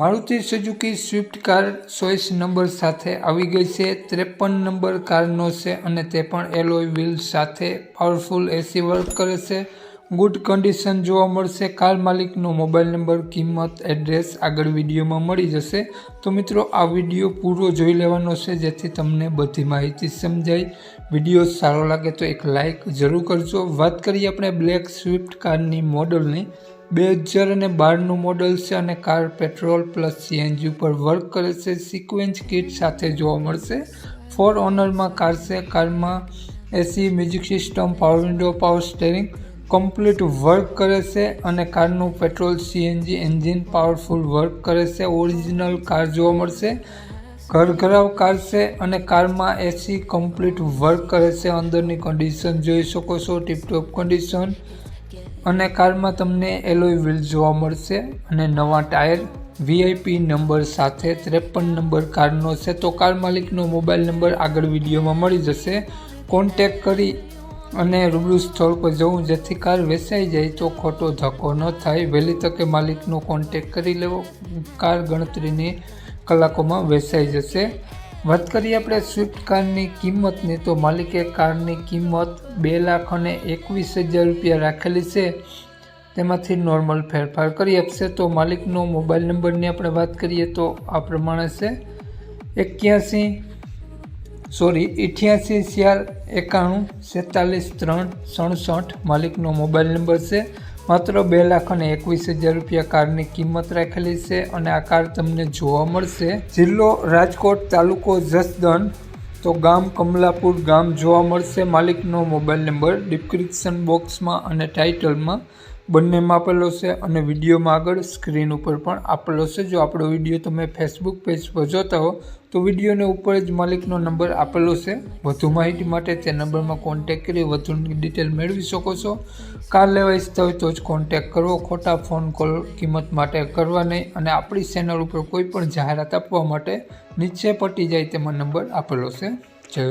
Maruti Suzuki Swift car choice number સાથે આવી ગઈ છે, ત્રેપન નંબર કારનો છે અને તે પણ એલોય વ્હીલ સાથે પાવરફુલ એસી વર્ક કરે છે. ગુડ કન્ડિશન જોવા મળશે, કાર માલિકનો મોબાઈલ નંબર કિંમત એડ્રેસ આગળ વિડીયોમાં મળી જશે. તો મિત્રો, આ વીડિયો પૂરો જોઈ લેવાનો છે, જેથી તમને બધી માહિતી સમજાય. વીડિયો સારો લાગે તો એક લાઇક જરૂર કરજો. વાત કરીએ આપણે બ્લેક સ્વિફ્ટ કારની મોડલની બે હજાર અને બારનું મોડલ છે અને કાર પેટ્રોલ પ્લસ સીએનજી ઉપર વર્ક કરે છે. સિક્વેન્સ કિટ સાથે જોવા મળશે. ફોર ઓનરમાં કાર છે. કારમાં AC, music system, power window, power steering complete work કરે છે અને કારનું petrol CNG engine powerful work કરે છે. ઓરિજિનલ કાર જોવા મળશે. ઘરઘરાવ કાર છે અને કારમાં એસી કમ્પ્લીટ વર્ક કરે છે. અંદરની કન્ડિશન જોઈ શકો છો. ટીપટોપ કન્ડિશન અને કારમાં તમને એલોય વ્હીલ જોવા મળશે અને નવા ટાયર વીઆઈપી નંબર સાથે ત્રેપન નંબર કારનો છે. તો કાર માલિકનો મોબાઈલ નંબર આગળ વિડીયોમાં મળી જશે. કોન્ટેક કરી અને રૂબરૂ સ્થળ પર જવું, જેથી કાર વેચાઈ જાય તો ખોટો ધક્કો ન થાય. વહેલી તકે માલિકનો કોન્ટેક કરી લેવો. કાર ગણતરીની કલાકોમાં વેચાઈ જશે. વાત કરીએ આપણે સ્વિફ્ટ કારની કિંમતની, તો માલિકે કારની કિંમત બે લાખ અને એકવીસ હજાર રૂપિયા રાખેલી છે. તેમાંથી નોર્મલ ફેરફાર કરી આપશે. તો માલિકનો મોબાઈલ નંબરની આપણે વાત કરીએ તો આ પ્રમાણે છે. એક્યાસી સોરી અઠ્યાસી ચાર એકાણું સેતાલીસ ત્રણ, સડસઠ માલિકનો મોબાઈલ નંબર છે. માત્ર બે લાખ અને એકવીસ હજાર રૂપિયા કારની કિંમત રાખેલી છે અને આ કાર તમને જોવા મળશે. જિલ્લો રાજકોટ તાલુકો જસદણ, તો ગામ કમલાપુર ગામ જોવા મળશે. માલિકનો મોબાઈલ નંબર ડિસ્ક્રિપ્શન બોક્સમાં અને ટાઇટલમાં બંનેમાં આપેલો છે અને વિડીયોમાં આગળ સ્ક્રીન ઉપર પણ આપેલો છે. જો આપણો વીડિયો તમે ફેસબુક પેજ પર જોતા હો, તો વિડીયોને ઉપર જ માલિકનો નંબર આપેલો છે. વધુ માહિતી માટે તે નંબરમાં કોન્ટેક કરી વધુની ડિટેલ મેળવી શકો છો. કાર લેવા ઈચ્છતા હોય તો જ કોન્ટેક કરવો. ખોટા ફોન કોલ કિંમત માટે કરવા નહીં અને આપણી ચેનલ ઉપર કોઈ પણ જાહેરાત આપવા માટે નીચે પટી જાય તેમાં નંબર આપેલો છે. જય